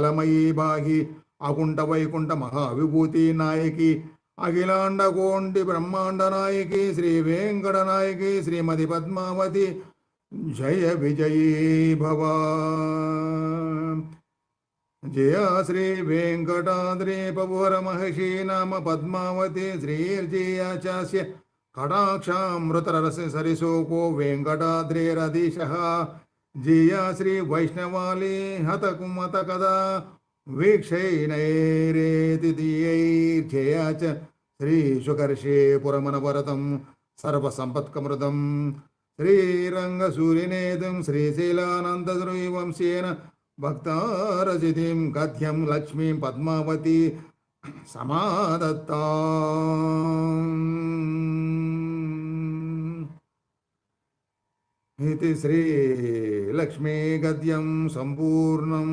कालमयी भागी अकुंठ वैकुंठ महाविभूति नायकी अखिलांड कोंडि ब्रह्मांड नायकी श्री वेंकट नायकी श्रीमति पद्मावती जय विजयी भव जय श्री वेंकटाद्री पवर पवरमहर्षि नाम पद्मावती श्रीर्जयाचास्य कटाक्षामृतरस सरिशोको वेंकटाद्रेरधीश ಜಿಯ ಶ್ರೀ ವೈಷ್ಣವಾಲಿ ಹತ ಕುಮತ ಕದಾ वीक्षैणैरेतिदीयैर्घेया च श्रीशुकर्षे पुरमनवरतं सर्वसम्पत्कमृतं श्रीरङ्गसूरिनेतुं श्रीशीलानन्दश्रीवंश्येन भक्तारचितिं कथ्यं लक्ष्मीं पद्मावती समादत्ता। పద్మావతి సమాదత్తా ఇది శ్రీలక్ష్మీ గద్యం సంపూర్ణం